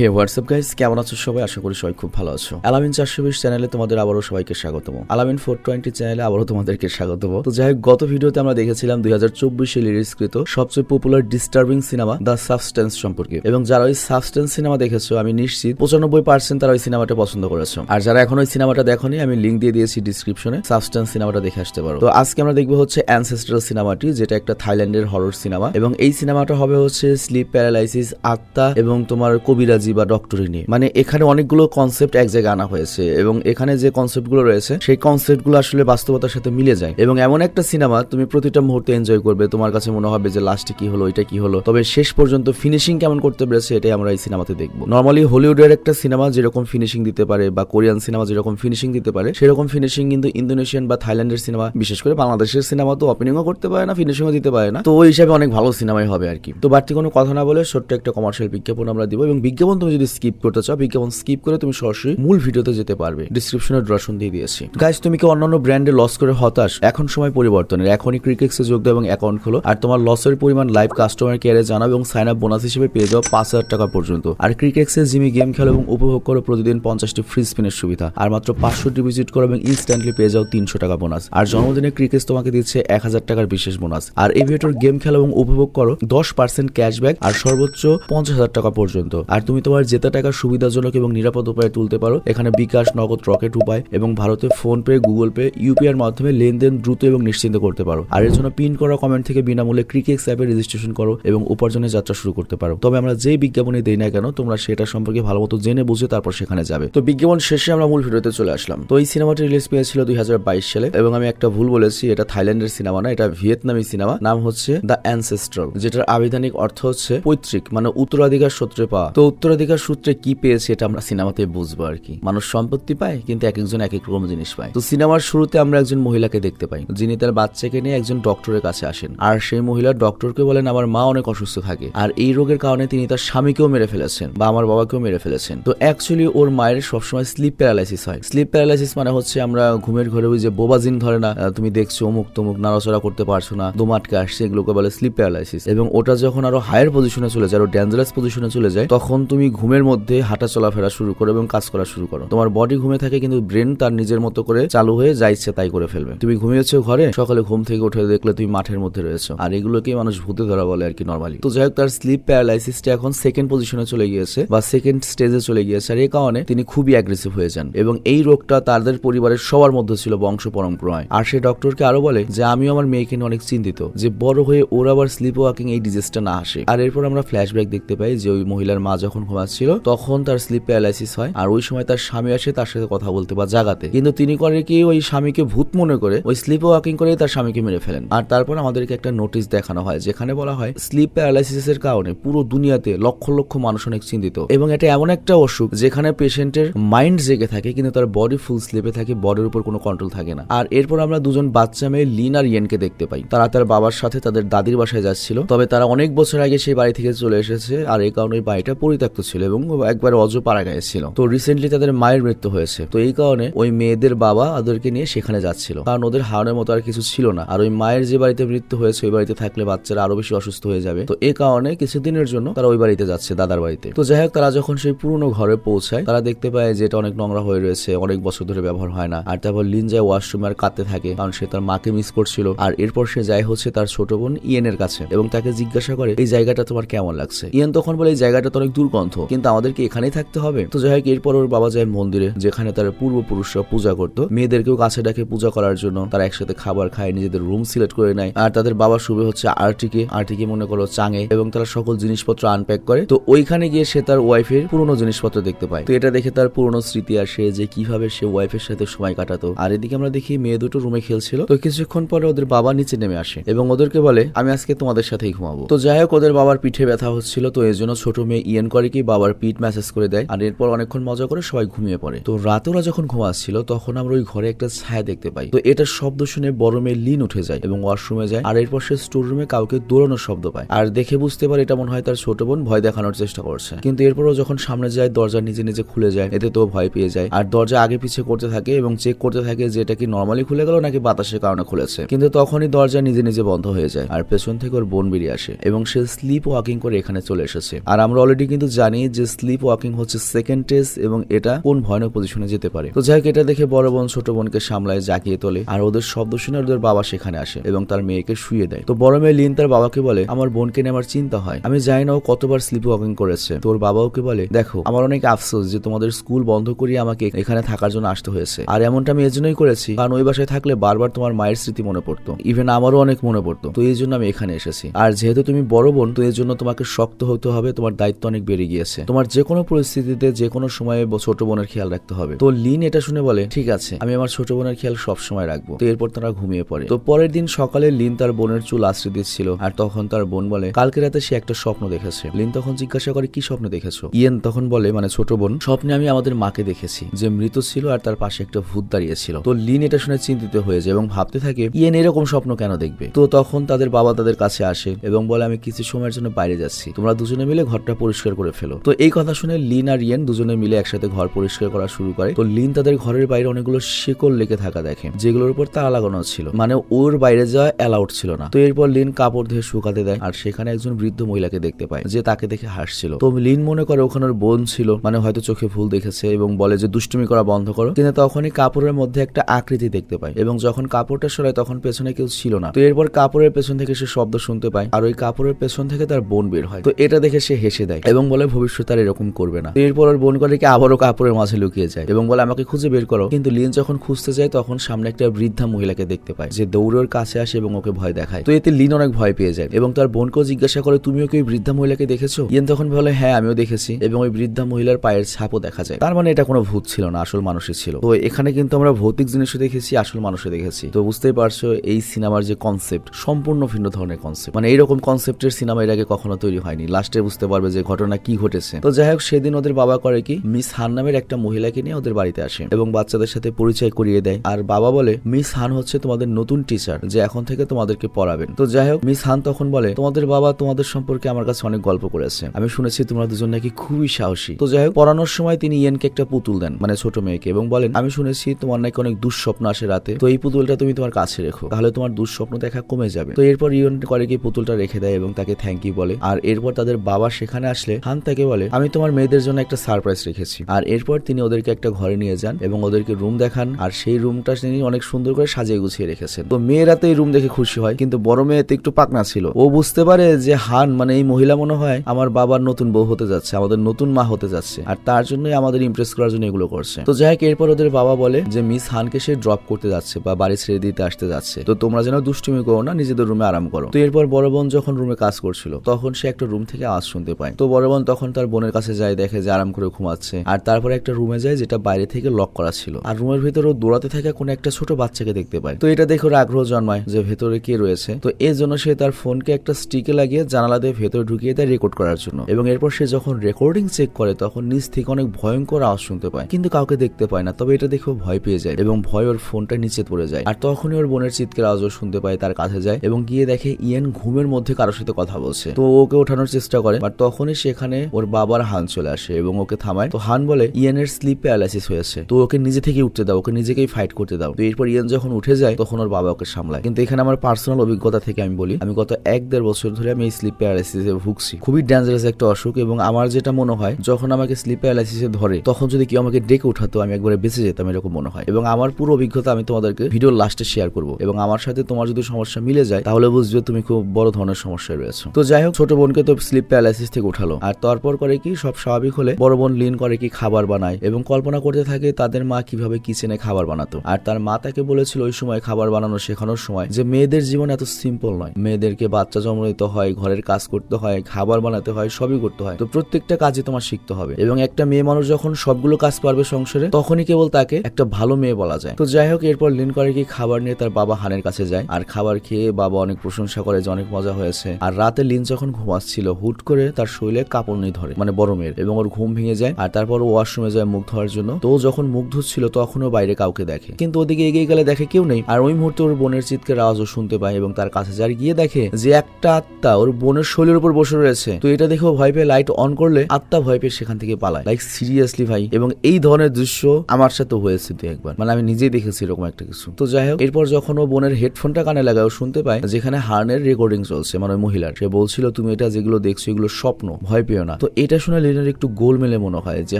হে WhatsApp guys কেমন আছো সবাই? আশা করি সবাই খুব ভালো আছো। আলামিন চারশো বিশ চ্যানেলে তোমাদের আবারও সবাইকে স্বাগতম। আলামিন ফোর টোয়েন্টি চ্যানেলে আবারও তোমাদেরকে স্বাগতম। তো যাই হোক, গত ভিডিওতে আমরা দেখেছিলাম দুই হাজার চব্বিশে লিরিক্সকৃত সবচেয়ে popular disturbing cinema the substance সম্পর্কে। এবং যারা ওই সাবস্টেন্স সিনেমা দেখেছ, আমি নিশ্চিত পঁচানব্বই পার্সেন্ট তারা ওই সিনেমাটা পছন্দ করেছ। আর যারা এখন ওই সিনেমাটা দেখোনি, আমি লিঙ্ক দিয়ে দিয়েছি ডিসক্রিপশনে সাবস্টেন্স সিনেমাটা দেখে আসতে পারো। তো আজকে আমরা দেখব হচ্ছে অ্যানসেস্ট্রাল সিনেমাটি যেটা একটা থাইল্যান্ডের হরর সিনেমা এবং এই সিনেমাটা হবে হচ্ছে স্লিপ প্যারালাইসিস আত্মা এবং তোমার কবিরাজি বা ডক্টরি নিয়ে। মানে এখানে অনেকগুলো কনসেপ্ট এক জায়গায় আনা হয়েছে এবং এখানে যে কনসেপ্টগুলো রয়েছে, সেই কনসেপ্টগুলো আসলে বাস্তবতার সাথে মিলে যায়। এবং এমন একটা সিনেমা তুমি প্রতিটা মুহূর্তে এনজয় করবে। তোমার কাছে মনে হবে যে লাস্টে কি হলো এটা কি হলো। তবে শেষ পর্যন্ত ফিনিশিং কেমন করতে পেরেছে, এটাই আমরা এই সিনেমাতে দেখব। নর্মালি হলিউডের একটা সিনেমা যেরকম ফিনিশিং দিতে পারে বা কোরিয়ান সিনেমা যেরকম ফিনিশিং দিতে পারে, সেরকম ফিনিশিং কিন্তু ইন্দোনেশিয়ান বা থাইল্যান্ডের সিনেমা বিশেষ করে বাংলাদেশের সিনেমা তো ওপেনিংও করতে পারে না ফিনিশিংও দিতে পারে না। তো ওই হিসাবে অনেক ভালো সিনেমাই হবে আর কি। তো বাড়তি কোনো কথা না বলে ছোট্ট একটা কমার্শিয়াল বিজ্ঞাপন আমরা দিব এবং বিজ্ঞাপন তুমি যদি স্কিপ করতে চাও বিজ্ঞাপন স্কিপ করে তুমি সরাসরি মূল ভিডিওতে যেতে পারবে। ডিসক্রিপশনে ড্রাশন দিয়ে দিয়েছি। গাইস তুমি কি অন্যান্য ব্র্যান্ডে লস করে হতাশ? এখন সময় পরিবর্তনের। এখনই ক্রিকেক্সে যোগ দাও এবং অ্যাকাউন্ট খোলো। আর তোমার লসের পরিমাণ লাইভ কাস্টমার কেয়ারে জানাও এবং সাইন আপ বোনাস হিসেবে পেয়ে যাও পাঁচ হাজার টাকা পর্যন্ত। আর ক্রিকেক্সে জিমি গেম খেলো এবং উপভোগ করো প্রতিদিন পঞ্চাশটি ফ্রি স্পিনের সুবিধা। আর মাত্র পাঁচশো ডিপোজিট করো এবং ইনস্ট্যান্টলি পেয়ে যাও তিনশো টাকা বোনাস আর জন্মদিনে ক্রিকেক্স তোমাকে দিচ্ছে এক হাজার টাকার বিশেষ বোনাস আর এভিয়েটর গেম খেলো এবং উপভোগ করো দশ পার্সেন্ট ক্যাশব্যাক আর সর্বোচ্চ পঞ্চাশ হাজার টাকা পর্যন্ত। আর তুমি তোমার জেতা টাকা সুবিধাজনক এবং নিরাপদ উপায়ে তুলতে পারো। এখানে বিকাশ, নগদ রকেট উপায় এবং ভারতে ফোন পে, গুগল পে ইউপিআর মাধ্যমে লেনদেন দ্রুত এবং নিশ্চিন্ত করতে পারো। আর এর জন্য পিন করা কমেন্ট থেকে বিনামূল্যে ক্রিকেক্স অ্যাপে রেজিস্ট্রেশন করো এবং উপার্জনের যাত্রা শুরু করতে পারো। তবে আমরা যেই বিজ্ঞাপনে দেই না কেন, তোমরা সেটা সম্পর্কে ভালো মতো জেনে বুঝে তারপর সেখানে যাবে। তো বিজ্ঞাপন শেষে আমরা মূল ভিডিওতে চলে আসলাম। তো এই সিনেমাটি রিলিজ পেয়েছিল দুই হাজার বাইশ সালে এবং আমি একটা ভুল বলেছি, এটা থাইল্যান্ডের সিনেমা না, এটা ভিয়েতনামি সিনেমা। নাম হচ্ছে দ্য অ্যানসেস্ট্রাল যেটার আবিধানিক অর্থ হচ্ছে পৈতৃক মানে উত্তরাধিকার সূত্রে পাওয়া। তো উত্তরাধিকার সূত্রে কি পেয়েছে এটা আমরা সিনেমাতে বুঝব আর কি। মানুষ সম্পত্তি পায়, কিন্তু এক একজন এক এক রকম জিনিস পায়। তো সিনেমার শুরুতে আমরা একজন মহিলাকে দেখতে পাই, যিনি তার বাচ্চাকে নিয়ে একজন ডক্টরের কাছে আসেন। আর সেই মহিলা ডক্টরকে বলেন, আমার মা অনেক অসুস্থ থাকে। আর এই রোগের কারণে তিনি তার স্বামীকেও মেরে ফেলেছেন বা আমার বাবাকেও মেরে ফেলেছেন। তো অ্যাকচুয়ালি ওর মায়ের সবসময় স্লিপ প্যারালাইসিস হয়। স্লিপ প্যারালাইসিস মানে হচ্ছে আমরা ঘুমের ঘরে ওই যে বোবাজিন ধরে না তুমি দেখছ অমুক তমুক, নাড়াচড়া করতে পারছ না দোমাটকে আসছে, এগুলোকে বলে স্লিপ প্যারালাইসিস এবং ওটা যখন আরও হায়ার পজিশনে চলে যায়, আরও ডেঞ্জারাস পজিশনে চলে যায়, তখন তুমি ঘুমের মধ্যে হাঁটা চলাফেরা শুরু করো এবং কাজ করা শুরু করো। তোমার বডি ঘুমে থাকে কিন্তু ব্রেন তার নিজের মতো করে চালু হয়ে যা ইচ্ছে তাই করে ফেলবে। তুমি ঘুমিয়েছো ঘরে, সকালে ঘুম থেকে উঠে দেখলে তুমি মাঠের মধ্যে রয়েছো। আর এগুলোকে মানুষ ভূতে ধরা বলে আর কি নর্মালি তো যাই হোক তার স্লিপ প্যারালাইসিসটা এখন সেকেন্ড পজিশনে চলে গিয়েছে বা সেকেন্ড স্টেজে চলে গিয়েছে। আর এই কারণে তিনি খুবই অ্যাগ্রেসিভ হয়ে যান এবং এই রোগটা তাদের পরিবারের সবার মধ্যে ছিল বংশ পরম্পরায়। আর সে ডক্টরকে আরও বলে যে, আমিও আমার মেয়েকে অনেক চিন্তিত যে, বড় হয়ে ওর আবার স্লিপ ওয়াকিং এই ডিজিজটা না আসে। আর এরপর আমরা ফ্ল্যাশব্যাক দেখতে পাই যে, ওই মহিলার মা যখন ঘুমাচ্ছিল, তখন তার স্লিপ প্যারালাইসিস হয়। আর ওই সময় তার স্বামী আসে তার সাথে কথা বলতে বা জাগাতে। কিন্তু তিনি করে কি ওই স্বামীকে ভূত মনে করে ওই স্লিপ ওয়াকিং করে তার স্বামীকে মেরে ফেলেন। আর তারপর আমাদেরকে একটা নোটিশ দেখানো হয়, যেখানে বলা হয় স্লিপ প্যারালাইসিস এর কারণে পুরো দুনিয়াতে লক্ষ লক্ষ মানুষ অনেক চিন্তিত। এবং এটা এমন একটা অসুখ, যেখানে পেশেন্টের মাইন্ড জেগে থাকে, কিন্তু তার বডি ফুল স্লিপে থাকে বডির উপর কোনো কন্ট্রোল থাকে না। আর এরপর আমরা দুজন বাচ্চা মেয়ে লিন আর ইয়েনকে দেখতে পাই। তারা তার বাবার সাথে তাদের দাদির বাসায় যাচ্ছিল। তবে তারা অনেক বছর আগে সেই বাড়ি থেকে চলে এসেছে, আর এই কারণে বাড়িটা পরিত্যক্ত ছিল এবং একবার অজ পাড়া গায়ে ছিল। তো রিসেন্টলি তাদের মায়ের মৃত্যু হয়েছে। তো এই কারণে ওই মেয়েদের বাবা ওদেরকে নিয়ে সেখানে যাচ্ছিল। কারণ ওদের হারানোর মতো আর কিছু ছিল না। আর ওই মায়ের যে বাড়িতে মৃত্যু হয়েছে, ওই বাড়িতে থাকলে বাচ্চারা আরও বেশি অসুস্থ হয়ে যাবে। তো এই কারণে কিছুদিনের জন্য তারা ওই বাড়িতে যাচ্ছে, দাদার বাড়িতে। তো যাই হোক, তারা যখন সেই পুরনো ঘরে পৌঁছায়, তারা দেখতে পায় যে এটা অনেক নোংরা হয়ে রয়েছে, অনেক বছর ধরে ব্যবহার হয় না। আর তারপর লিন যায় ওয়াশরুমে আর কাঁদতে থাকে, কারণ সে তার মাকে মিস করছিল। আর এরপর সে যায় হচ্ছে তার ছোট বোন ইয়েনের কাছে এবং তাকে জিজ্ঞাসা করে, এই জায়গাটা তোমার কেমন লাগছে? ইয়েন তখন বলে, এই জায়গাটা তো অনেক দুর্গন্ধ। কিন্তু আমাদেরকে এখানেই থাকতে হবে। তো যাই হোক, এরপর ওর বাবা যায় মন্দিরে, যেখানে তার পূর্বপুরুষরা পূজা করতো। মেয়েদেরকেও কাছে ডাকে পূজা করার জন্য। তারা একসাথে খাবার খায়, নিজেদের রুম সিলেক্ট করে নেয়। আর তাদের বাবা শুভে হচ্ছে আর্টিকে আর্টিকে মনে করো চাঙে। এবং তারা সকল জিনিসপত্র আনপ্যাক করে। তো ওইখানে গিয়ে সে তার ওয়াইফের পুরনো জিনিসপত্র দেখতে পায়। তো এটা দেখে তার পুরনো স্মৃতি আসে যে কীভাবে সে ওয়াইফের সাথে সময় কাটাতো। আর এদিকে আমরা দেখি মেয়ে দুটো রুমে খেলছিল। তো কিছুক্ষণ পরে ওদের বাবা নিচে নেমে আসে এবং ওদেরকে বলে, আমি আজকে তোমাদের সাথেই ঘুমাবো। তো যাই হোক, ওদের বাবার পিঠে ব্যথা হচ্ছিল। তো এই জন্য ছোট মেয়ে ইয়েন করে কি বাবার পিঠ ম্যাসেজ করে দেয় আর এরপর অনেকক্ষণ মজা করে সবাই ঘুমিয়ে পড়ে। তো রাতে ওরা যখন ঘুমাচ্ছিল, তখন আমরা ওই ঘরে একটা ছায়া দেখতে পাই। তো এটার শব্দ শুনে বড় মেয়ে লিন উঠে যায় এবং ওয়াশরুমে যায় আর এরপর সে স্টোর রুমে কাউকে দৌড়ানোর শব্দ পায়। আর দেখে বুঝতে পারে এটা মনে হয় তার ছোট বোন, ভয় দেখানোর চেষ্টা করছে। কিন্তু এরপরও যখন সামনে যায়, দরজা নিজে নিজে খুলে যায়, এতে তো ভয় পেয়ে যায়। আর দরজা আগে পিছে করতে থাকে এবং চেক করতে থাকে যে এটা কি নর্মালি খুলে গেল নাকি বাতাসের কারণে খুলেছে। কিন্তু তখনই দরজা নিজে নিজে বন্ধ হয়ে যায় আর পেছন থেকে ওর বোন বেরিয়ে আসে এবং সে স্লিপ ওয়াকিং করে এখানে চলে এসেছে। আর আমরা অলরেডি কিন্তু জানি যে স্লিপ ওয়াকিং হচ্ছে সেকেন্ড টেস্ট এবং এটা কোন ভয়ানক পজিশনে যেতে পারে। তো যাই হোক, এটা দেখে বড় বোন, ছোট বোনকে সামলায় জাকিয়ে তোলে আর ওদের শব্দ শুনে ওদের বাবা সেখানে আসে এবং তার মেয়েকে শুয়ে দেয়। তো বড় মেয়ে লিন তার বাবাকে বলে, আমার বোনকে নিয়ে আমার চিন্তা হয়। আমি জানি না ও কতবার স্লিপ ওয়াকিং করেছে। তোর বাবা ওকে বলে, দেখো, আমার অনেক আফসোস যে তোমাদের স্কুল বন্ধ করিয়ে আমাকে এখানে থাকার জন্য আসতে হয়েছে। আর এমনটা আমি এজন্যই করেছি, কারণ ওই বাসায় থাকলে বারবার তোমার মায়ের স্মৃতি মনে পড়তো। ইভেন আমারও অনেক মনে পড়তো। তো এই জন্য আমি এখানে এসেছি। আর যেহেতু তুমি বড় বোন, তো এর জন্য তোমাকে শক্ত হতে হবে, তোমার দায়িত্ব অনেক বেড়ে গিয়েছে। তোমার যে কোনো পরিস্থিতিতে যে কোনো সময়ে ছোট বোনের খেয়াল রাখতে হবে। তো লিন এটা শুনে বলে, ঠিক আছে, আমি আমার ছোট বোনের খেয়াল সব সময় রাখব। তো এরপর তারা ঘুমিয়ে পড়ে। তো পরের দিন সকালে লিন তার বোনের চুল আশ্রয় দিচ্ছিল আর তখন তার বোন বলে, কালকে রাতে সে একটা স্বপ্ন দেখেছে। লিন তখন জিজ্ঞাসা করে, কি স্বপ্ন দেখেছ? ইয়েন তখন বলে মানে ছোট বোন, স্বপ্নে আমি আমাদের মাকে দেখেছি, যে মৃত ছিল আর তার পাশে একটা ভূত দাঁড়িয়েছিল। তো লিন এটা শুনে চিন্তিত হয়ে যায় এবং ভাবতে থাকে, ইয়েন এরকম স্বপ্ন কেন দেখবে? তো তখন তাদের বাবা তাদের কাছে আসে এবং বলে, আমি কিছু সময়ের জন্য বাইরে যাচ্ছি। তোমরা দুজনে মিলে ঘরটা পরিষ্কার করে ফেলো। তো এই কথা শুনে লিন আর ইয়েন দুজনে মিলে একসাথে ঘর পরিষ্কার করা শুরু করে। তো লিন তাদের ঘরের বাইরে অনেকগুলো শিকল লেগে থাকা দেখে, যেগুলোর উপর তালা লাগানো ছিল। মানে ওর বাইরে যাওয়া অ্যালাউড ছিল না। তো এরপর লিন কাপড় ধুয়ে শুকাতে দেয় আর সেখানে একজন বৃদ্ধ মহিলাকে দেখতে পায়, যে তাকে দেখে হাসছিল। তো লিন মনে করে ওখানে বোন ছিল মানে হয়তো চোখে ভুল দেখেছে এবং বলে যে, দুষ্টুমি করা বন্ধ করো। কিন্তু তখনই কাপড়ের মধ্যে একটা আকৃতি দেখতে পায় এবং যখন কাপড়টা সরায় তখন পেছনে কেউ ছিল না। তো এরপর কাপড়ের পেছন থেকে সে শব্দ শুনতে পায় আর ওই কাপড়ের পেছন থেকে তার বোন বের হয়। তো এটা দেখে সে হেসে দেয় এবং বলে ভবিষ্যতে আর এরকম করবে না। এরপর ওর বোন করে আবারও কাপড়ের মাঝে লুকিয়ে যায় এবং বলে, আমাকে খুঁজে বের করো। কিন্তু লিন যখন খুঁজতে যায়, তখন সামনে একটা বৃদ্ধা মহিলাকে দেখতে পায়, যে দৌড়ে ওর কাছে আসে এবং ওকে ভয় দেখায়। তো এতে লিন অনেক ভয় পেয়ে যায় এবং তার বোনকেও জিজ্ঞাসা করে, তুমিও কি ওই বৃদ্ধা মহিলাকে দেখেছ? ইয়েন তখন বলে হ্যাঁ আমিও দেখেছি। এবং ওই বৃদ্ধা মহিলার পায়ের ছাপও দেখা যায়। তার মানে এটা কোনো ভূত ছিল না, আসল মানুষই ছিল। তো এখানে কিন্তু আমরা ভৌতিক জিনিসও দেখেছি, আসল মানুষও দেখেছি। তো বুঝতেই পারছ, এই সিনেমার যে কনসেপ্ট সম্পূর্ণ ভিন্ন ধরনের কনসেপ্ট মানে এইরকম কনসেপ্টের সিনেমা এর আগে কখনো তৈরি হয়নি। লাস্টে বুঝতে পারবে যে ঘটনা কি ঘটেছে। তো যাই হোক, সেদিন ওদের বাবা করে কি, মিস হান নামের একটা মহিলাকে নিয়ে ওদের বাড়িতে আসে এবং বাচ্চাদের সাথে পরিচয় করিয়ে দেয়। আর বাবা বলে, মিস হান হচ্ছে তোমাদের নতুন টিচার যে এখন থেকে তোমাদেরকে পড়াবেন। তো যাই হোক, মিস হান তখন বলে, তোমাদের বাবা তোমাদের সম্পর্কে আমার কাছে অনেক গল্প করেছে। আমি শুনেছি তোমরা দুজন নাকি খুবই সাহসী। তো যাই হোক, পড়ানোর সময় তিনি ইয়েনকে একটা পুতুল দেন মানে ছোট মেয়েকে, এবং বলেন, আমি শুনেছি তোমার নাকি অনেক দুঃস্বপ্ন আসে রাতে। তো এই পুতুলটা তুমি তোমার কাছে রেখো, তাহলে তোমার দুঃস্বপ্ন দেখা কমে যাবে। তো এরপর ইয়ন করে কি পুতুলটা রেখে দেয় এবং তাকে থ্যাংক ইউ বলে। আর এরপর তাদের বাবা সেখানে আসলে, হান তাকে বলে, আমি তোমার মেয়েদের জন্য একটা সারপ্রাইজ রেখেছি। আর এরপর তিনি ওদেরকে একটা ঘরে নিয়ে যান এবং ওদেরকে রুম দেখান। আর সেই রুমটা তিনি অনেক সুন্দর করে সাজিয়ে গুছিয়ে রেখেছেন। তো মেয়েরা তো এই রুম দেখে খুশি হয়, কিন্তু বড় মেয়ে তো একটু পাকনা ছিল। ও বুঝতে পারে যে, হান মানে এই মহিলা মনে হয় আমার বাবার নতুন বউ হতে যাচ্ছে, আমাদের নতুন মা হতে যাচ্ছে। আর তার জন্যই আমাদের ইমপ্রেস করার জন্য এগুলো করছে। তো যাই হোক, এরপর ওদের বাবা বলে যে, মিস হানকে সে ড্রপ করতে যাচ্ছে বা বাড়ি ছেড়ে দিতে আসতে যাচ্ছে। তো তোমরা যেন দুষ্টুমি করো না, নিজেদের রুমে আরাম করো। তো এরপর বড় বোন যখন রুমে কাজ করছিল, তখন সে একটা রুম থেকে আওয়াজ শুনতে পায়। তো বড় বোন তখন তার বোনের কাছে যায় দেখে যে আরাম করে ঘুমাচ্ছে। আর তারপরে একটা রুমে যায় যেটা বাইরে থেকে লক করা ছিল। আর রুমের ভিতরে দৌড়াতে থাকা কোনো একটা ছোট বাচ্চাকে দেখতে পায়। তো এটা দেখে ওর আগ্রহ জন্মায় যে ভেতরে কে রয়েছে। তো এর জন্য সে তার ফোনকে একটা স্টিকে লাগিয়ে জানালা দিয়ে ভেতরে ঢুকিয়ে দেয় রেকর্ড করার জন্য। এবং এরপর সে যখন রেকর্ডিং চেক করে, তখন নিচ থেকে অনেক ভয়ঙ্কর আওয়াজ শুনতে পায়। কিন্তু কাউকে দেখতে পায় না, তবে এটা দেখে ভয় পেয়ে যায় এবং ভয় ওর ফোনটা নিচে পড়ে যায়। আর তখনই ওর বোনের চিৎকার আওয়াজও শুনতে পায়, তার কাছে যায় এবং গিয়ে দেখে ইয়েন ঘুমের মধ্যে কারোর সাথে কথা বলছে। তো ওকে ওঠানোর চেষ্টা করে, বাট তখনই সেখানে ওর বাবার হান চলে আসে এবং ওকে থামায়। তো হান বলে, ইয়েনের স্লিপ প্যারালাইসিস হয়েছে। তো ওকে নিজে থেকে উঠতে দাও, ওকে নিজেকেই ফাইট করতে দাও। তো এরপর ইয়েন যখন উঠে যায়, তখন ওর বাবা ওকে সামলায়। কিন্তু এখানে আমার পার্সোনাল অভিজ্ঞতা থেকে আমি বলি, আমি গত এক দেড় বছর ধরে আমি স্লিপ প্যারালাইসিসে ভুগছি। খুবই ডেঞ্জারাস একটা অসুখ এবং আমার যেটা মনে হয়, যখন আমাকে স্লিপ প্যারালাইসিসে ধরে, তখন যদি কেউ আমাকে ডেকে উঠাতো, আমি একবারে বেঁচে যেতাম এরকম মনে হয়। এবং আমার পুরো অভিজ্ঞতা আমি তোমাদেরকে ভিডিও লাস্টে শেয়ার করব। এবং আমার সাথে তোমার যদি সমস্যা মিলে যায়, তাহলে বুঝবে তুমি খুব বড় ধরনের সমস্যায় রয়েছে। তো যাই হোক, ছোট বোনকে তো স্লিপ প্যারালাইসিস থেকে উঠালো। আর তারপর করে কি, সব স্বাভাবিক হলে বড় বোন লিন করে কি খাবার বানায় এবং কল্পনা করতে থাকে তাদের মা কীভাবে কিচেনে খাবার বানাতো। আর তার মা তাকে বলেছিল ওই সময় খাবার বানানো শেখানোর সময় যে মেয়েদের জীবন এত সিম্পল নয়। মেয়েদেরকে বাচ্চা জন্ম দিতে হয়, ঘরের কাজ করতে হয়, খাবার বানাতে হয়, সবই করতে হয়। তো প্রত্যেকটা কাজে তোমার শিখতে হবে। এবং একটা মেয়ে মানুষ যখন সবগুলো কাজ পারবে সংসারে, তখনই কেবল তাকে একটা ভালো মেয়ে বলা যায়। তো যাই হোক, এরপর লিন করে কি খাবার নিয়ে তার বাবা হানের কাছে যায়। আর খাবার খেয়ে বাবা অনেক প্রশংসা করে যে অনেক মজা হয়েছে। আর রাতে লিন যখন ঘুমাচ্ছিল, হুট করে তার শরীরে কাপড় নেই ধরে মানে বড় মেয়ের। এবং ওর ঘুম ভেঙে যায়, আর তারপর ও ওয়াশরুমে যায় মুখ ধোয়ার জন্য। তো যখন মুখ ধুচ্ছিল, তখনও বাইরে কাউকে দেখে। কিন্তু ওদিকে এগিয়ে গেলে দেখে কেউ নেই। আর ওই মুহূর্তে ওর বোনের চিৎকার আওয়াজও শুনতে পায় এবং তার কাছে যার গিয়ে দেখে যে একটা আত্মা ওর বোনের শরীরের উপর বসে রয়েছে। তো এটা দেখেও ভয় পেয়ে লাইট অন করলে আত্মা ভয় পেয়ে সেখান থেকে পালায়। লাইক সিরিয়াসলি ভাই। এবং এই ধরনের দৃশ্য আমার সাথে হয়েছে দু একবার। মানে আমি নিজেই দেখেছি এরকম একটা কিছু। তো যাই হোক, এরপর যখন ও বোনের হেডফোনটা কানে লাগায়, ও শুনতে পায় যেখানে হার্নের রেকর্ডিং চলছে মানে মহিলার। সে বলছিল, তুমি এটা যেগুলো দেখছ, এগুলো স্বপ্ন। ভয় পেও না। না। তো এটা শুনে লিনের একটু গোলমেলে মনে হয় যে,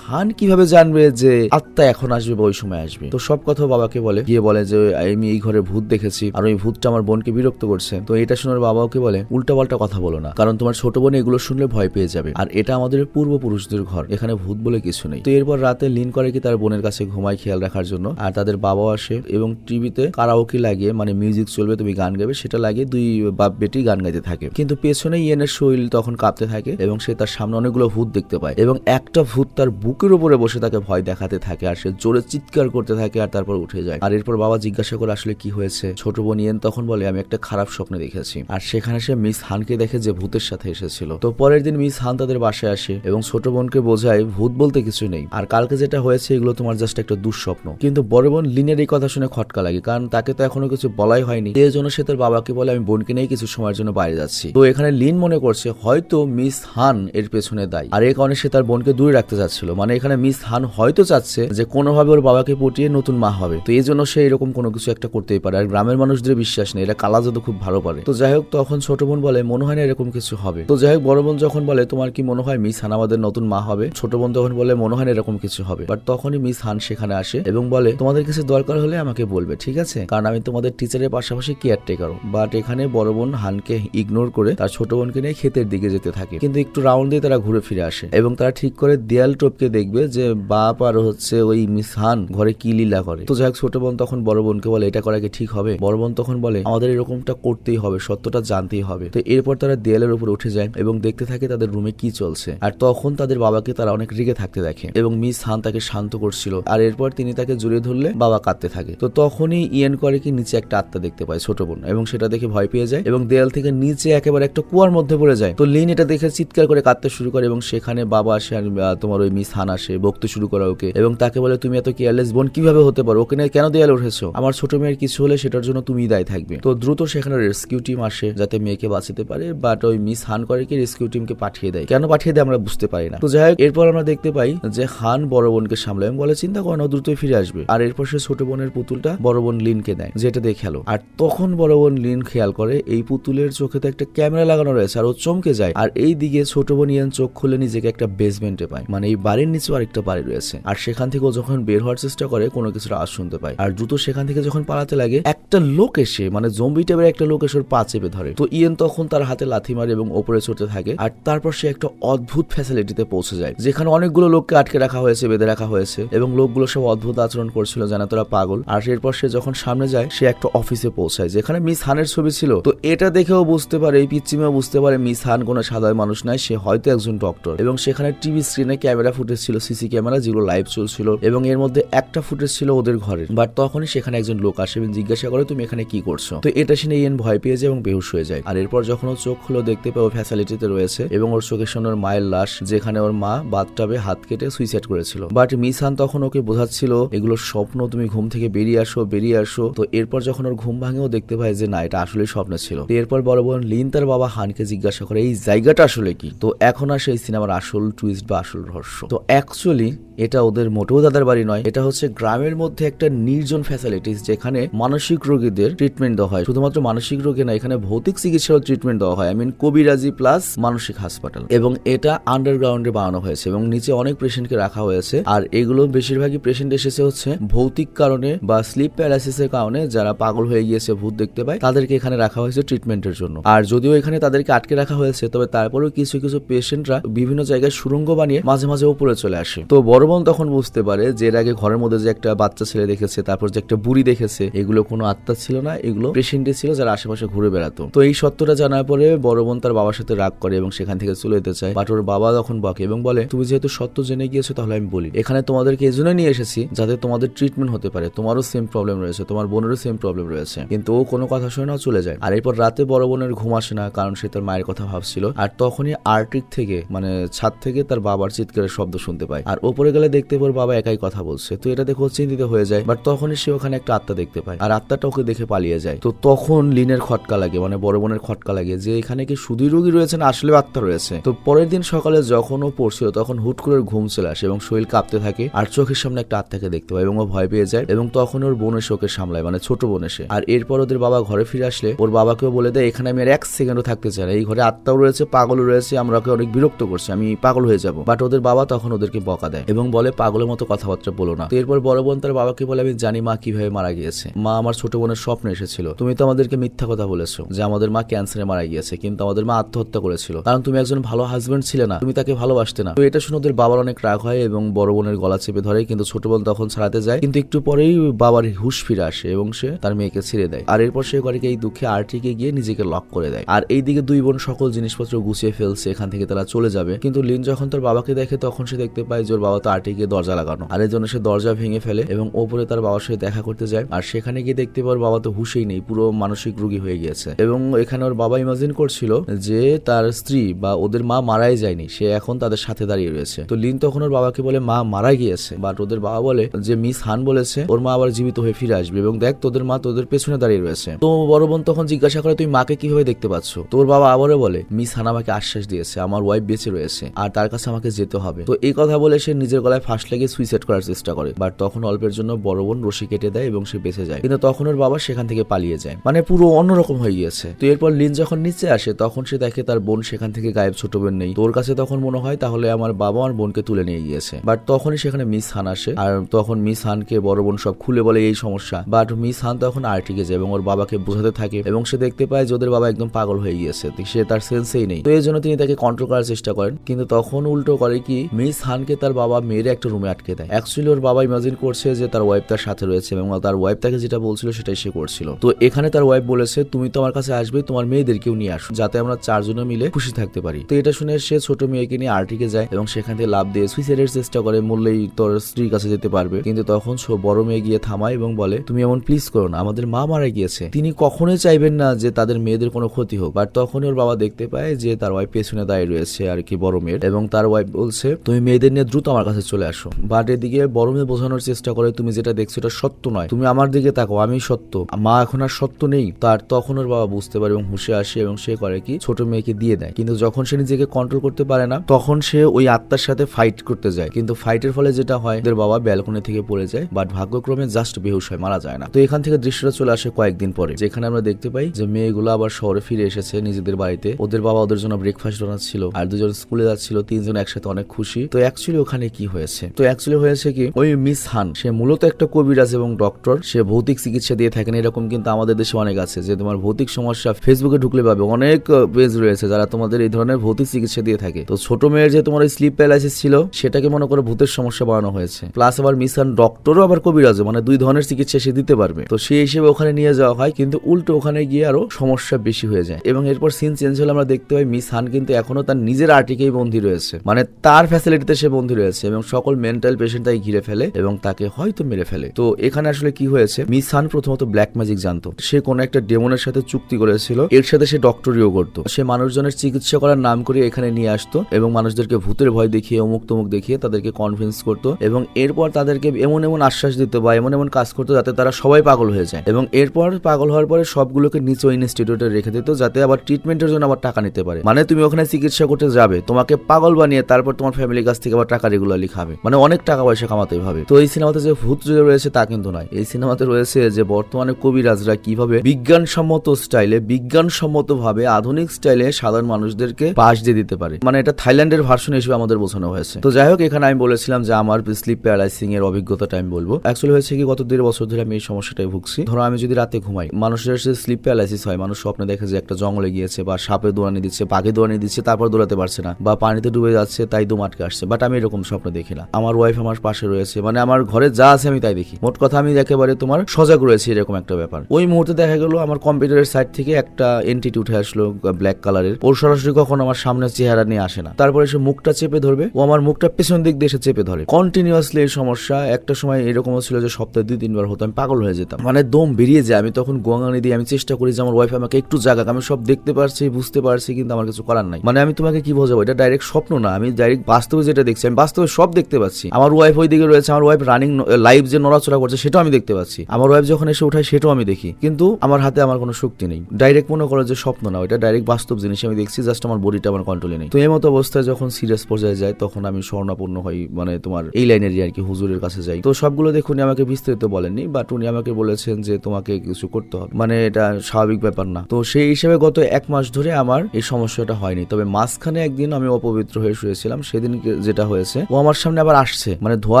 হান কীভাবে জানবে যে আত্মা এখন আসবে বা ওই সময় আসবে? তো সব কথা বাবাকে বলে। গিয়ে বলে যে, আমি এই ঘরে ভূত দেখেছি, আর ওই ভূতটা আমার বোনকে বিরক্ত করছে। তো এটা শুনে ওর বাবা ওকে বলে, উল্টাপাল্টা কথা বলো না, কারণ তোমার ছোট বোন এগুলো শুনলে ভয় পেয়ে যাবে। আর এটা আমাদের পূর্বপুরুষদের ঘর, এখানে ভূত বলে কিছু নেই। তো এরপর রাতে লিন করে কি তার বোনের কাছে ঘুমায় খেয়াল রাখার জন্য, আর তাদের বাবাও আসে, এবং টিভিতে কারাওকে লাগিয়ে মানে মিউজিক চলবে, তুমি গান গাবে, সেটা লাগিয়ে দুই বাপ বেটি গান গাইতে থাকে। কিন্তু পেছনে ইয়েনের শরীর তখন কাঁপতে থাকে, এবং সে তার সামনে অনেকগুলো ভূত দেখতে পায় এবং একটা ভূত তার বুকের উপরে বসে তাকে ভয় দেখাতে থাকে আর সে জোরে চিৎকার করতে থাকে আর তারপর উঠে যায়। আর এরপর বাবা জিজ্ঞাসা করে, আসলে কি হয়েছে? ছোট বোন ইয়েন তখন বলে, আমি একটা খারাপ স্বপ্ন দেখেছি। আর সেখানে সে মিস হানকে দেখে যে ভূতের সাথে এসেছিল। তো পরের দিন মিস হান তাদের বাসায় আসে এবং ছোট বোনকে বোঝায়, ভূত বলতে কিছু নেই। আর কালকে যেটা হয়েছে, এগুলো তোমার জাস্ট একটা দুঃস্বপ্ন। কিন্তু বড় বোন লিনের এই কথা শুনে খটকা লাগে, কারণ তাকে তো এখনও কিছু বলাই হয়নি। এই জন্য সে তার বাবাকে বলে, আমি বোনকে নিয়ে কিছু সময়ের জন্য বাইরে যাচ্ছি। তো এখানে লিন মনে করছে, হয়তো মিস হান এর পেছনে দায়ী। আর এই কারণে সে তার বোনকে দূরে রাখতে চাচ্ছিল। মানে এখানে মিস হান হয়তো চাচ্ছে যে কোনোভাবে ওর বাবাকে পটিয়ে নতুন মা হবে। তো এই জন্য সে এরকম কোনো কিছু একটা করতেই পারে। আর গ্রামের মানুষদের বিশ্বাস নেই। এরা কালা জাদু খুব ভালো পারে। তো যাই হোক, তখন ছোট বোন বলে, মনে হয় না এরকম কিছু হবে? তো যাই হোক, বড় বোন যখন বলে, তোমার কি মনে হয় মিস হান আমাদের নতুন মা হবে? ছোট বোন তখন বলে, মনে হয় না এরকম কিছু হবে। বাট তখনই মিস হান সেখানে আসে এবং বলে, তোমাদের কিছু দরকার হলে আমাকে বলবে, ঠিক আছে? কারণ আমি তোমাদের টিচারের পাশাপাশি কেয়ার টেকারও বাট এখানে বড় বোন হানকে ইগনোর করে তার ছোট বোনকে নিয়ে ক্ষেতের দিকে যেতে থাকে। কিন্তু একটু রাউন্ড দিয়ে তারা ঘুরে ফিরে আসে। এবং তারা ঠিক করে দেয়াল টপকে দেখবে যে বাপ আর হচ্ছে ওই মিস হান ঘরে কি লীলা করে। তো যাই হোক ছোট বোন তখন বড় বোনকে বলে, এটা করা কি ঠিক হবে? বড় বোন তখন বলে, আমাদের এরকমটা করতেই হবে, সত্যটা জানতেই হবে। তো এরপর তারা দেয়ালের উপর উঠে যায় এবং দেখতে থাকে তাদের রুমে কি চলছে। আর তখন তাদের বাবাকে তারা অনেক রেগে থাকতে দেখে এবং মিস হান তাকে শান্ত করছিল। আর এরপর তিনি তাকে জড়িয়ে ধরলে বাবা কাঁদতে থাকে। তো তখনই ইয়েন করে কি নিচে একটা আত্মা দেখতে পায় ছোট বোন এবং সেটা দেখে ভয় পেয়ে যায় এবং দেয়াল থেকে নিচে একেবারে একটা কুয়ার মধ্যে পড়ে যায়। তো লিন এটা দেখে চিৎকার করে কাঁদতে শুরু করে এবং সেখানে বাবা আসে আর তোমার ওই মিস হান আসে, বকতে শুরু করে ওকে এবং তাকে বলে, তুমি এত কেয়ারলেস বোন কীভাবে হতে পারো? ওকে কেন দেয়ালে উঠেছো? আমার ছোট মেয়ের কিছু হলে সেটার জন্য তুমি দায় থাকবে। তো দ্রুত সেখানে রেস্কিউ টিম আসে যাতে মেয়েকে বাঁচাতে পারে বাট ওই মিস হান করে কি রেস্কিউ টিমকে পাঠিয়ে দেয়? কেন পাঠিয়ে দেয় আমরা বুঝতে পারি না। তো যাই হোক, এরপর আমরা দেখতে পাই যে হান বড় বোনকে সামলায় এবং বলে, চিন্তা করো দ্রুতই ফিরে আসবে। আর এরপর সে ছোট বোনের পুতুলটা বড় বোন লিনকে দেয়, যেটা দিয়ে খেলো। আর তখন বড় বোন লিন খেয়াল করে, এই পুতুলের চোখে তো একটা ক্যামেরা লাগানো রয়েছে, আর ও চমকে যায়। আর এই দিকে ছোট বোন ইয়ান চোখ খুলে নিজেকে একটা বেসমেন্টে পায়। মানে এই বাড়ির নিচেও আরেকটা বাড়ি রয়েছে। আর সেখান থেকে যখন বের হওয়ার চেষ্টা করে, কোনো কিছুর আওয়াজ শুনতে পায়। আর দ্রুত সেখান থেকে যখন পালাতে লাগে, একটা লোক এসে মানে জম্বি টাইপের একটা লোক এসে পা চেপে ধরে। তো ইয়েন তখন তার হাতে লাথি মারে এবং ওপরে চড়তে থাকে। আর তারপর সে একটা অদ্ভুত ফ্যাসিলিটিতে পৌঁছে যায়। যেখানে অনেকগুলো লোককে আটকে রাখা হয়েছে, বেঁধে রাখা হয়েছে। এবং লোকগুলো সব অদ্ভুত আচরণ করছিল জানা তোরা পাগল। আর এরপর সে যখন সামনে যায়, সে একটা অফিসে পৌঁছায়, যেখানে মিস হানের ছবি ছিল। তো এটা দেখেও বুঝতে পারে, এই পিচ্চিমেও বুঝতে পারে মিস হান কোনো সাধারণ মানুষ নয়। সে হয়তো একজন ডক্টর এবং সেখানে টিভি স্ক্রিনে ক্যামেরা ফুটেজ ছিল সিসি ক্যামেরা যেগুলো লাইভ চলছিল এবং এর মধ্যে একটা ফুটেজ ছিল ওদের ঘরের। বাট তখনই সেখানে একজন লোক আসে এবং জিজ্ঞাসা করে, তুমি এখানে কি করছ? তো এটা শুনে ইয়েন ভয় পেয়ে যায় এবং বেহুশ হয়ে যায়। আর এরপর যখন ও চোখ খুলে, দেখতে পায় ও ফ্যাসিলিটিতে রয়েছে এবং ওর চোখের সামনে ওর মায়ের লাশ, যেখানে ওর মা বাথটাবে হাত কেটে সুইসাইড করেছিল। বাট মিসান তখন ওকে বোঝাচ্ছিল, এগুলো স্বপ্ন, তুমি ঘুম থেকে বেরিয়ে আসো বেরিয়ে আসো। তো এরপর যখন ওর ঘুম ভাঙে, ও দেখতে পায় যে, না, এটা আসলে স্বপ্ন ছিল। এরপর বড় বোন লিন তার বাবা হানকে জিজ্ঞাসা করে, এই জায়গাটা আসলে কি? তো এখন আসে এই সিনেমার আসল টুইস্ট বা আসল রহস্য। তো অ্যাকচুয়ালি এটা ওদের মোটেও দাদার বাড়ি নয়, এটা হচ্ছে গ্রামের মধ্যে একটা নির্জন ফ্যাসিলিটিস যেখানে মানসিক রোগীদের ট্রিটমেন্ট দেওয়া হয়। শুধুমাত্র মানসিক রোগী না, এখানে ভৌতিক চিকিৎসারও ট্রিটমেন্ট দেওয়া হয়। আই মিন কবিরাজি প্লাস মানসিক হাসপাতাল এবং এটা আন্ডারগ্রাউন্ডে বানানো হয়েছে এবং নিচে অনেক পেশেন্টকে রাখা হয়েছে। আর এগুলো বেশিরভাগই পেশেন্ট এসেছে হচ্ছে ভৌতিক কারণে বা স্লিপ প্যারাসিসের কারণে যারা পাগল হয়ে গিয়েছে, ভূত দেখতে পায়, তাদেরকে এখানে রাখা হয়েছে ট্রিটমেন্টের জন্য। আর যদিও এখানে তাদেরকে আটকে রাখা হয়েছে, তবে তারপরেও কিছু কিছু পেশেন্টরা বিভিন্ন জায়গায় সুরঙ্গ বানিয়ে মাঝে মাঝে উপরে চলে আসে। তো বড় বোন তখন বুঝতে পারে যে এর আগে ঘরের মধ্যে যে একটা বাচ্চা ছেলে দেখেছে, তারপর যে একটা বুড়ি দেখেছে, এগুলো কোনো আত্মা ছিল না, এগুলো পেশেন্টে ছিল যারা আশেপাশে ঘুরে বেড়াতো। তো এই সত্যটা জানার পরে বড় বোন তার বাবার সাথে রাগ করে এবং সেখান থেকে চলে যেতে চায়। বাট ওর বাবা তখন বকে এবং বলে, তুমি যেহেতু সত্য জেনে গিয়েছো, তাহলে আমি বলি এখানে তোমাদেরকে এই জন্য নিয়ে এসেছি যাতে তোমাদের ট্রিটমেন্ট হতে পারে। তোমারও সেম প্রবলেম রয়েছে, তোমার বোনেরও সেম প্রবলেম রয়েছে। কিন্তু ও কোনো কথা শুনে না চলে যায়। আর এরপর রাতে বড় বোনের ঘুম আসে না, কারণ সে তার মায়ের কথা ভাবছিল। আর তখনই আর্টিক থেকে মানে ছাদ থেকে তার বাবার চিৎকারের শব্দ শুনতে পায়। আর ওপরে গেলে দেখতে পার বাবা একাই কথা বলছে। তো এটা দেখে চিন্তিত হয়ে যায় বাট তখনই সে ওখানে একটা আত্মা দেখতে পায়। আর আত্মাটা ওকে দেখে পালিয়ে যায়। তো তখন লিনের খটকা লাগে মানে বড় বোনের খটকা লাগে, যে এখানে কি শুধুই রোগী রয়েছে না আসলে আত্মা রয়েছে। তো পরের দিন সকালে যখন ও পড়ছিল, তখন হুট করে ঘুম চলে আসে এবং শরীর কাঁপতে থাকে আর চোখের সামনে একটা আত্মাকে দেখতে পায় এবং ও ভয় পেয়ে যায় এবং তখন ওর বোন এসে ওকে সামলায় মানে ছোট বোন এসে। আর এরপর ওদের বাবা ঘরে ফিরে আসলে ওর বাবাকেও বলে দেয়, এখানে আমি আর এক সেকেন্ডও থাকতে চাই না। এই ঘরে আত্মাও রয়েছে, পাগলও রয়েছে, আমরা ওকে অনেক বিরক্ত করছে, আমি পাগল হয়ে যাব। বাট ওদের বাবা তখন ওদেরকে বকা দেয় এবং বলে, পাগলের মতো কথাবার্তা বলো না। এরপর বড় বোন তার বাবাকে বলে, আমি জানি মা কীভাবে মারা গিয়েছে। মা আমার ছোট বোনের স্বপ্ন এসেছিল। তুমি তো আমাদেরকে মিথ্যা কথা বলেছ যে আমাদের মা ক্যান্সারে মারা গিয়েছে, কিন্তু আমাদের মা আত্মহত্যা করেছিল। কারণ তুমি একজন ভালো হাজবেন্ড ছিলে না, তুমি তাকে ভালোবাসতে না। তো এটা শুনে ওদের বাবার অনেক রাগ হয় এবং বড় বোনের গলা চেপে ধরে, কিন্তু ছোট বোন তখন ছাড়াতে যায়। কিন্তু একটু পরেই বাবার হুশ ফিরে আসে এবং সে তার মেয়েকে ছেড়ে দেয়। আর এরপর সে করে এই দুঃখে আর্টিকে গিয়ে নিজেকে লক করে দেয়। আর এইদিকে দুই বোন সকল জিনিসপত্র গুছিয়ে ফেলছে, এখান থেকে তারা চলে যাবে। কিন্তু লিন যখন তার বাবাকে দেখে, তখন সে দেখতে পায় যে ওর বাবা তো আর্টিকে দরজা লাগানো। আর এর জন্য সে দরজা ভেঙে ফেলে এবং ওপরে তার বাবার সাথে দেখা করতে যায়। আর সেখানে গিয়ে দেখতে পাওয়ার বাবা তো হুশেই নেই, পুরো মানসিক রোগী হয়ে গিয়েছে। এবং এখানে ওর বাবা ইমাজিন করছিল যে তার স্ত্রী বা ওদের মা মারাই যায়নি, সে এখন তাদের সাথে দাঁড়িয়ে রয়েছে। তো লিন তখন ওর বাবাকে বলে, মা মারা গিয়েছে। বাট ওদের বাবা বলে যে, মিস হান বলেছে, ওর মা আবার জীবিত হয়ে ফিরে আসবে এবং দেখ, তোদের মা তোদের পেছনে দাঁড়িয়ে রয়েছে। তো বড় বোন তখন জিজ্ঞাসা করে, তুই মাকে কীভাবে দেখতে পাচ্ছ? তোর বাবা আবারও বলে, মিস হান আমাকে আশ্বাস দিয়েছে, আমার ওয়াইফ বেঁচে রয়েছে, আর তার কাছে আমাকে যেতে হবে। তো এই কথা বলে সে নিজের গলায় ফাঁস লেগে সুইসাইড করার চেষ্টা করে বাট তখন অল্পের জন্য বড় বোন রশি কেটে দেয় এবং সে বেঁচে যায়। কিন্তু তখন ওর বাবা সেখান থেকে পালিয়ে যায়। মানে পুরো অন্যরকম হয়ে গিয়েছে। তো এরপর লিন যখন নিচে আসে, তখন সে দেখে তার বোন সেখান থেকে গায়েব ছোট বোন নেই। তোর কাছে তখন মনে হয় তাহলে আমার বাবা আমার বোনকে তুলে নিয়ে গিয়েছে। বাট তখনই সেখানে মিস হান আসে, আর তখন মিস হানকে বড় বোন সব খুলে বলে এই সমস্যা। বাট মিস হান তখন আর্টিকে যায় এবং ওর বাবাকে বোঝাতে থাকে, এবং সে দেখতে পায় যে ওদের বাবা একদম পাগল হয়ে গিয়েছে। সে তার সেন্সেই নেই। তো এই জন্য তিনি তাকে কন্ট্রোল করার চেষ্টা করেন, কিন্তু তখন উল্টো করে কি, মিস হানকে তার বাবা মেরে একটা রুমে আটকে দেয়। অ্যাকচুয়ালি ওর বাবা ইমাজিন করছে যে তার ওয়াইফ তার সাথে রয়েছে এবং তার ওয়াইফ তাকে যেটা বলছিল সেটাই সে করছিল। তো এখানে তার ওয়াইফ বলেছে, তুমি তো আমার কাছে আসবে, তোমার মেয়েদেরকেও নিয়ে আসো, যাতে আমরা চারজনে মিলে খুশি থাকতে পারি। তো এটা শুনে সে ছোট মেয়েকে নিয়ে আর্টিকে যায় এবং সেখান থেকে লাভ দিয়ে সুইসাইডের চেষ্টা করে মূল্যেই তোর স্ত্রীর কাছে যেতে পারবে। কিন্তু তখন বড় মেয়ে গিয়ে থামায় এবং বলে, তুমি এমন প্লিজ করো না, আমাদের মা মারা গিয়েছে। তিনি কখনোই চাইবেন না যে তাদের মেয়েদের কোনো ক্ষতি হোক। বাট তখনই ওর বাবা দেখতে পায় যে তার ওয়াইফ পেছনে দাঁড়িয়ে রয়েছে। আর কি বড় মেয়ের। এবং তার ওয়াইফ বলছে, তুমি মেয়েদের নিয়ে দ্রুত আমার কাছে চলে আসো। বাট এদিকে বড় মেয়ে বোঝানোর চেষ্টা করে, তুমি যেটা দেখছ এটা সত্য নয়। তুমি আমার দিকে তাকো আমি সত্য। মা এখন আর সত্য নেই। তার তখন ওর বাবা বুঝতে পারে এবং হুশে আসে এবং সে করে কি, ছোট মেয়েকে দিয়ে দেয়। কিন্তু যখন সে নিজেকে কন্ট্রোল করতে পারে না, তখন সে ওই আত্মার সাথে ফাইট করতে যায়। কিন্তু ফাইটের ফলে যেটা হয়, ওদের বাবা ব্যালকনি থেকে পড়ে যায় বাট ভাগ্যক্রমে জাস্ট বেহুশ হয় মারা যায় না। তো এখান থেকে দৃশ্যটা চলে আসে কয়েকদিন পরে, যেখানে আমরা দেখতে পাই যে মেয়েগুলো আবার শহরে ফিরে এসেছে নিজেদের বাড়িতে। ওদের বাবা ওদের জন্য ব্রেকফাস্ট বানাচ্ছিল। আর দুজন স্কুলে যাচ্ছিল, তিনজন একসাথে অনেক খুশি। তো অ্যাকচুয়ালি ওখানে কি হয়েছে? তো অ্যাকচুয়ালি হয়েছে কি, ওই মিস হান, সে মূলত একটা কবিরাজ এবং ডক্টর সে ভৌতিক চিকিৎসা দিয়ে থাকেন, এরকম কিন্তু আমাদের দেশে অনেক আছে, যে তোমার ভৌতিক সমস্যা ফেসবুকে ঢুকলে পাবে। অনেক পেজ রয়েছে যারা তোমাদের এই ধরনের ভৌতিক চিকিৎসা দিয়ে থাকে। তো ছোট মেয়ের যে তোমার স্লিপ প্যারালাইসিস ছিল, সেটাকে মনে করে ভূতের সমস্যা বানানো হয়েছে। প্লাস আবার মিস হান ডক্টরও আবার কবিরাজ মানে দুই ধরনের চিকিৎসা সে দিতে পারবে। তো সেই হিসেবে ওখানে নিয়ে যাওয়া হয়, কিন্তু উল্টো ওখানে গিয়ে আরও সমস্যা বেশি হয়ে যায়। এবং এরপর সিন চেঞ্জ হলে আমরা দেখতে পাই, মিস হান কিন্তু এখনও তার নিজের আর্টিকেই বন্দী রয়েছে। মানে তার ফ্যাসিলিটিতে সে বন্দী রয়েছে এবং সকল মেন্টাল পেশেন্ট তাই ঘিরে ফেলে এবং তাকে হয়তো মেরে ফেলে। তো এখানে আসলে কি হয়েছে? মিস হান প্রথমত ব্ল্যাক ম্যাজিক জানতো। সে কোনো একটা ডেমনের সাথে চুক্তি করেছিল, এর সাথে সে ডক্টরিও করতো। সে মানুষজনের চিকিৎসা করার নাম করে এখানে নিয়ে আসতো এবং মানুষদেরকে ভূতের ভয় দেখিয়ে অমুক তমুক দেখিয়ে তাদেরকে কনভিন্স করতো এবং এরপর তাদেরকে এমন এমন আশ্বাস দিত বা এমন এমন কাজ করতো যাতে তারা সবাই পাগল হয়ে যায়। এবং এরপর পাগল হওয়ার পরে সবগুলোকে নিচে ইনস্টিটিউটে রেখে দিত যাতে আবার ট্রিটমেন্টের জন্য আবার টাকা নিতে পারে। মানে তুমি ওখানে চিকিৎসা করতে যাবে, তোমাকে পাগল বানিয়ে তারপর তোমার ফ্যামিলির কাছ থেকে আবার টাকা রেগুলারলি খাবে। মানে অনেক টাকা পয়সা কামাতে হবে। তো এই সিনেমাতে যে ভূত রয়েছে তা কিন্তু নয়। এই সিনেমাতে রয়েছে যে বর্তমানে কবিরাজরা কীভাবে বিজ্ঞানসম্মত স্টাইলে বিজ্ঞানসম্মত ভাবে আধুনিক স্টাইলে সাধারণ মানুষদেরকে পাশ দিয়ে দিতে পারে। মানে এটা থাইল্যান্ডের ভার্সন হিসেবে আমাদের বোঝানো হয়েছে। তো যাই হোক, এখানে আমি বলেছিলাম যে আমার স্লিপ প্যারালাইসিং এর অভিজ্ঞতাটা আমি বলব। অ্যাকচুয়ালি হয়েছে কি, গত দেড় বছর ধরে আমি এই সমস্যাটাই ভুগছি। ধরো আমি যদি রাতে ঘুমাই, মানুষের স্লিপ প্যারালাইসিস হয়, মানুষ স্বপ্নে দেখে যে একটা জঙ্গলে গিয়েছে বা সাপে দৌড়ানি দিচ্ছে, বাঘে দৌড়ানি দিচ্ছে, তারপর দৌড়াতে পারছে না বা পানিতে ডুবে যাচ্ছে, তাই দম আটকে আসছে। বাট আমি এরকম স্বপ্ন দেখি না। আমার ওয়াইফ আমার পাশে রয়েছে। মানে আমার ঘরে যা আছে আমি তাই দেখি। মোট কথা আমি একেবারে তোমার সজাগ রয়েছে এরকম একটা ব্যাপার। ওই মুহূর্তে দেখা গেল আমার কম্পিউটারের সাইড থেকে একটা এন্টিটি উঠে আসলো ব্ল্যাক কালারের ওর সরাসরি কখনো আমার সামনে চেহারা নিয়ে আসে না। তারপরে সে মুখটা চেপে ধরবে। ও আমার মুখটা পেছন দিক দিয়ে চেপে ধরে। কন্টিনিউয়াসলি এই সমস্যা একটা সময় এরকম ছিল যে সপ্তাহে দুই, তিনবার হতো। আমি পাগল হয়ে যেতাম। মানে দম বেরিয়ে যায়। আমি তখন গোয়াঙানি দিয়ে আমি চেষ্টা করি যে আমার ওয়াইফ আমাকে একটু জাগাক। আমি সব দেখতে পারছি, বুঝতে পারছি, কিন্তু আমার কিছু করার নাই। মানে আমি তোমাকে কি বোঝাবো এটা ডাইরেক্ট স্বপ্ন না। আমি ডাইরেক্ট বাস্তবে যেটা দেখছি, আমি বাস্তবে সব দেখতে পাচ্ছি। আমার ওয়াইফ ওই দিকে রয়েছে, আমার ওয়াইফ রানিং লাইভ যে নড়াচড়া করছে, সেটাও আমি দেখতে পাচ্ছি। আমার ওয়াইফ যখন এসে উঠায়, সেটাও আমি দেখি। কিন্তু আমার হাতে আমার কোনো শক্তি নেই। ডাইরেক্ট মনে করো যে স্বপ্ন না, ওইটা ডাইরেক্ট বাস্তব জিনিস আমি দেখছি জাস্ট আমার বডিটা আমার কন্ট্রোলে নেই। তো এই মতো অবস্থায় যখন সিরিয়াস পর্যায়ে যায়, তখন আমি স্বর্ণাপন্ন হই মানে তোমার এই লাইনেরই আর কি, হুজুরের কাছে যাই। তো সবগুলো দেখুন আমাকে বিস্তারিত বলেননি বাট উনি আমাকে বলেছেন যে তোমাকে কিছু করতে হবে। মানে এটা স্বাভাবিক ব্যাপার না। তো সেই হিসেবে গত এক মাস ধরে আমার এই সমস্যাটা হয়নি। তবে মাঝখানে মাঝখানে একদিন আমি অপবিত্র হয়ে শুয়েছিলাম, সেদিন যেটা হয়েছে, ও আমার সামনে আবার আসছে। মানে ধোয়া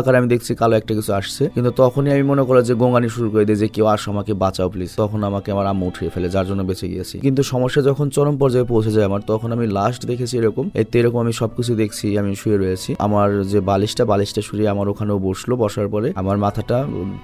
আকারে আমি দেখছি কালো একটা কিছু আসছে, কিন্তু তখনই আমি মনে করো যে গোঙানি শুরু করে দিই যে কেউ আসো, আমাকে বাঁচাও প্লিজ তখন আমাকে আমার আম্মু উঠিয়ে ফেলে, যার জন্য বেঁচে গিয়েছি। কিন্তু সমস্যা যখন চরম পর্যায়ে পৌঁছে যায় আমার, তখন আমি লাস্ট দেখেছি এরকম এই এরকম আমি সবকিছু দেখছি, আমি শুয়ে রয়েছি। আমার যে বালিশটা বালিশটা সরিয়ে আমার ওখানেও বসল, বসার পরে আমার মাথাটা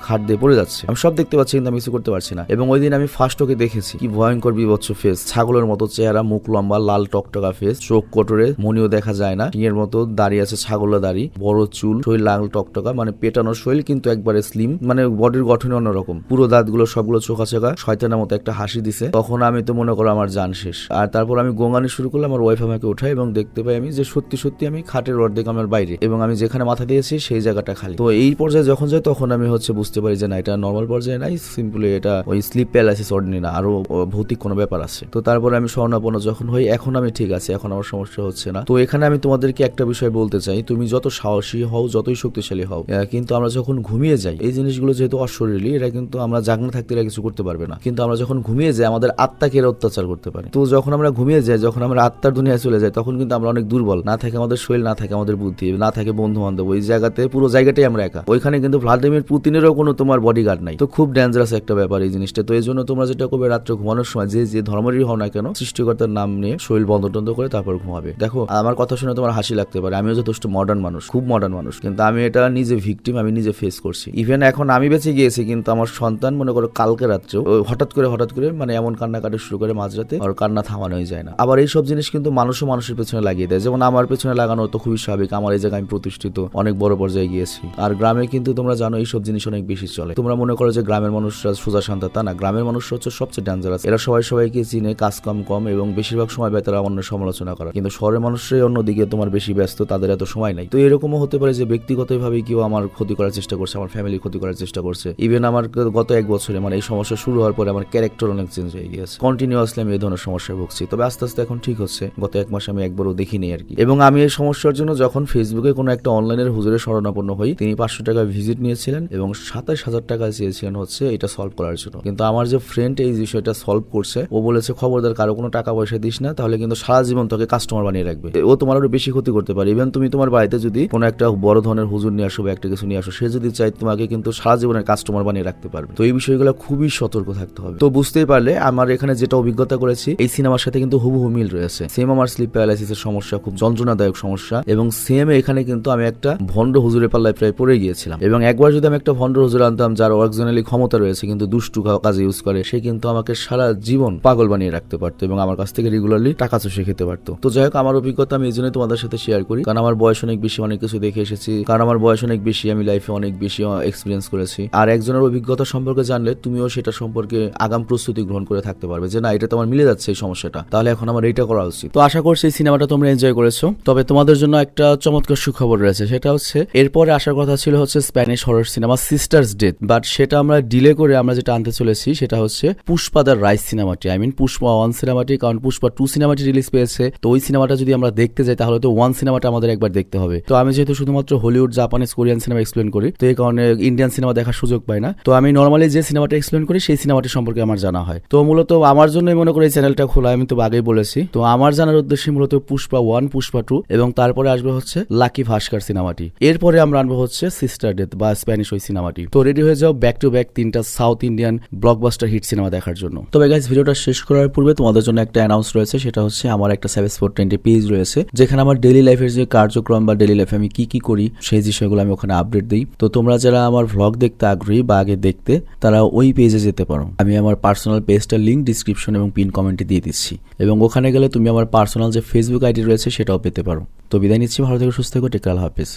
খাট দিয়ে পড়ে যাচ্ছে। আমি সব দেখতে পাচ্ছি, কিন্তু আমি কিছু করতে পারছি না। এবং ওই দিন আমি ফার্স্ট ওকে দেখেছি। কি ভয়ঙ্কর বিভৎস ফেস ছাগলের মতো চেহারা, মুখ লম্বা, লাল টকটকা ফেস চোখ কোটরে মনিও দেখা যায় না। টিঙের মতো দাঁড়িয়ে আছে, ছাগলের দাড়ি, বড় চুল, শরীর লাল টকটকা মানে পেটানোর শরীর কিন্তু একবারে স্লিম মানে বডির গঠন অন্যরকম। পুরো দাঁতগুলো সবগুলো চোখা চোখা শয়তানের মতো একটা হাসি দিছে। তখন আমি তো মনে করো আমার জান শেষ। আর তারপর আমি গোঙানি শুরু করলাম, আমার ওয়াইফ আমাকে উঠায় এবং দেখতে পাই আমি যে সত্যি সত্যি আমি খাটের অর্ধেক আমার বাইরে এবং আমি যেখানে মাথা দিয়েছি সেই জায়গাটা খালি। তো এই পর্যায়ে যখন যাই তখন আমি হচ্ছে বুঝতে পারি যে না, এটা নর্মাল পর্যায়ে নাই সিম্পলি এটা ওই স্লিপ প্যারালাইসিস অর্ডিনারি না, আরও ভৌতিক কোনো ব্যাপার আছে। তো তারপরে আমি স্বর্ণাপন্ন যখন হই, এখন আমি ঠিক আছে, এখন আমার সমস্যা হচ্ছে না। তো এখানে আমি তোমাদেরকে একটা বিষয় বলতে চাই। তুমি যত সাহসী হও, যতই শক্তিশালী হও কিন্তু আমরা যখন ঘুমিয়ে যাই, এই জিনিসগুলো যেহেতু অশরীরী, এরা কিন্তু আমরা জাগনা থাকতে এরা কিছু করতে পারবে না। কিন্তু আমরা যখন ঘুমিয়ে যাই, আমাদের আত্মাকে এরা অত্যাচার করতে পারে। তো যখন আমরা ঘুমিয়ে যাই, যখন আমরা আত্মার দুনিয়ায় চলে যাই, তখন কিন্তু আমরা অনেক দুর্বল। না থাকে আমাদের শরীর, না থাকে আমাদের বুদ্ধি, না থাকে বন্ধু বান্ধব ওই জায়গাতে, পুরো জায়গাটাই আমরা একা। ওইখানে কিন্তু ভ্লাদিমির পুতিনেরও কোনো তোমার বডিগার্ড নাই। তো খুব ডেঞ্জারাস একটা ব্যাপার এই জিনিসটা। তো এই জন্য তোমরা যেটা করবে, রাত্রে ঘুমানোর সময় যে যে ধর্মেরই হও না কেন, সৃষ্টিকর্তার নাম নিয়ে শরীর বন্ধ টন্ধ করে তারপর ঘুমাবে দেখো, আমার কথা শুনে তোমার হাসি লাগতে পারে। আমিও যথেষ্ট মডার্ন মানুষ, খুব মডার্ন মানুষ। কিন্তু আমি এটা নিজে ভিকটিম আমি নিজে ফেস করছি। ইভেন এখন আমি বেঁচে গিয়েছি, কিন্তু আমার সন্তান, মনে করো কালকে রাত্রেও ও হঠাৎ করে হঠাৎ করে মানে এমন কান্নাকাটি শুরু করে মাঝরাতে, আর কান্না থামানোই যায় না। আবার এইসব জিনিস কিন্তু মানুষও মানুষের পেছনে লাগিয়ে দেয়। যেমন আমার পেছনে লাগানো তো খুবই স্বাভাবিক। আমার এই জায়গায় আমি প্রতিষ্ঠিত, অনেক বড় পর্যায়ে গিয়েছি। আর গ্রামে কিন্তু তোমরা জানো, এইসব জিনিস অনেক বেশি চলে। তোমরা মনে করো যে গ্রামের মানুষরা সোজা শান্ত তা না। গ্রামের মানুষরা হচ্ছে সবচেয়ে ডেঞ্জারাস এরা সবাই সবাইকে চিনে, কাজ কম কম, এবং বেশিরভাগ সময় ব্যয় তারা অন্যের সমালোচনা করে। কিন্তু শহরের মানুষরাই অন্যদিকে তোমার বেশি ব্যস্ত, তাদের এত সময় নাই। তো এরকমও হতে পারে যে ব্যক্তিগতভাবে কেউ আমার ক্ষতি করার চেষ্টা করছে, আমার ফ্যামিলি ক্ষতি করার চেষ্টা করছে। ইভেন আমার গত এক বছরে মানে এই সমস্যা শুরু হওয়ার পরে আমার ক্যারেক্টার অনেক চেঞ্জ হয়ে গিয়েছে। কন্টিনিউয়াসলি আমি এই ধরনের সমস্যায় ভুগছি। তবে আস্তে আস্তে এখন ঠিক হচ্ছে। গত এক মাস আমি একবারও দেখিনি আর কি। এবং আমি এই সমস্যার জন্য যখন ফেসবুকে কোনো একটা অনলাইনের হুজুরে শরণাপন্ন হই, তিনি পাঁচশো টাকা ভিজিট নিয়েছিলেন এবং সাতাশ হাজার টাকা চেয়েছিলেন হচ্ছে এটা সলভ করার জন্য। কিন্তু আমার যে ফ্রেন্ড এই বিষয়টা সলভ করছে, ও বলেছে, খবরদার, কারও কোনো টাকা পয়সা দিস না, তাহলে কিন্তু সারা জীবন তোকে কাস্টমার বানিয়ে রাখবে। ও তোমার আরও বেশি ক্ষতি করতে পারে। ইভেন তুমি তোমার বাড়িতে যদি কোনো একটা বড় ধরনের হুজুর নিয়ে আসো বা একটা কিছু নিয়ে আসো, সে যদি চাই তোমাকে কিন্তু সারা জীবনের কাস্টমার বানিয়ে রাখতে পারবে। তো এই বিষয়গুলো খুবই সতর্ক থাকতে হবে। তো বুঝতেই পারলে আমার এখানে যেটা অভিজ্ঞতা করেছি, এই সিনেমার সাথে কিন্তু হুবহু মিল রয়েছে। সেম আমার স্লিপ প্যারালাইসিসের সমস্যা খুব যন্ত্রণাদায়ক সমস্যা এবং সেম এখানে কিন্তু আমি একটা ভণ্ড হুজুরের পাল্লায় প্রায় পড়ে গিয়েছিলাম। এবং একবার যদি আমি একটা ভণ্ড হুজুর আনতাম যার অরিজিনালি ক্ষমতা রয়েছে কিন্তু দুষ্টু কাজে ইউজ করে, সে কিন্তু আমাকে সারা জীবন পাগল বানিয়ে রাখতে পারতো এবং আমার কাছ থেকে রেগুলারলি টাকা চষে খেতে পারতো। তো যাই হোক, আমার অভিজ্ঞতা আমি এই জন্যই তোমাদের সাথে শেয়ার করি। কারণ আমার বয়স অনেক বেশি, অনেক কিছু দেখে এসেছি। কারণ আমার বয়স অনেক বেশি, আমি লাইফে অনেক বেশি এক্সপিরিয়েন্স করেছি। আর একজনের অভিজ্ঞতা সম্পর্কে জানলে তুমিও সেটা সম্পর্কে আগাম প্রস্তুতি গ্রহণ করে থাকতে পারবে যে, না, এটা তোমার মিলে যাচ্ছে এই সমস্যাটা। তাহলে এখন আমার এইটা করা উচিত। তো আশা করছি এই সিনেমাটা তোমরা এনজয় করেছ। তবে তোমাদের জন্য একটা চমৎকার সুখবর রয়েছে। সেটা হচ্ছে, এরপরে আসার কথা ছিল হচ্ছে Spanish horror cinema sisters death but সেটা আমরা ডিলে করে আমরা যেটা আনতে চলেছি, সেটা হচ্ছে পুষ্পাদার রাইস সিনেমাটি আই মিন পুষ্পা ওয়ান সিনেমাটি কারণ পুষ্পা টু সিনেমাটি রিলিজ পেয়েছে। তো ওই সিনেমাটা যদি আমরা দেখতে যাই, তাহলে তো ওয়ান সিনেমাটা আমাদের একবার দেখতে হবে। তো আমি যেহেতু শুধুমাত্র Hollywood Japanese Korean cinema explain করি, তো এই কারণে ইন্ডিয়ান সিনেমা দেখার সুযোগ পাই না। তো আমি নর্মালি যে সিনেমাটা এক্সপ্লেন করি, সেই সিনেমাটি সম্পর্কে আমার জানা হয়। তো মূলত আমার জন্যই মনে করি এই চ্যানেলটা খোলা, আমি তো আগেই বলেছি। তো আমার জানার উদ্দেশ্যে মূলত পুষ্পা ওয়ান পুষ্পা টু এবং তারপরে আসবে হচ্ছে লাকি ভাস্কর সিনেমাটি এরপরে আমরা আনব হচ্ছে সিস্টার ডেথ বা স্প্যানিশ ওই সিনেমাটি তো রেডি হয়ে যাও ব্যাক টু ব্যাক তিনটা South Indian blockbuster hit cinema দেখার জন্য। তবে গাইজ ভিডিওটা শেষ করার পূর্বে তোমাদের জন্য একটা অ্যানাউন্স রয়েছে, সেটা হচ্ছে আমার একটা স্পোর্ট টোয়েন্টি পেজ রয়েছে, যেখানে আমার ডেলি লাইফের যে কার্যক্রম বা ডেলি লাইফে আমি কি কি করি, সেই বিষয়গুলো আমি ওখানে আপডেট দিই। তো তোমরা যারা আমার ভ্লগ দেখতে আগ্রহী বা আগে দেখতে, তারা ওই পেজে যেতে পারো। আমি আমার পার্সোনাল পেজটার লিঙ্ক ডিসক্রিপশন এবং পিন কমেন্টে দিয়ে দিচ্ছি। এবং ওখানে গেলে তুমি আমার পার্সোনাল যে ফেসবুক আইডি রয়েছে, সেটাও পেতে পারো। তো বিদায় নিচ্ছি, ভালো থেকে, সুস্থ থেকো টেকাল হাফেজ।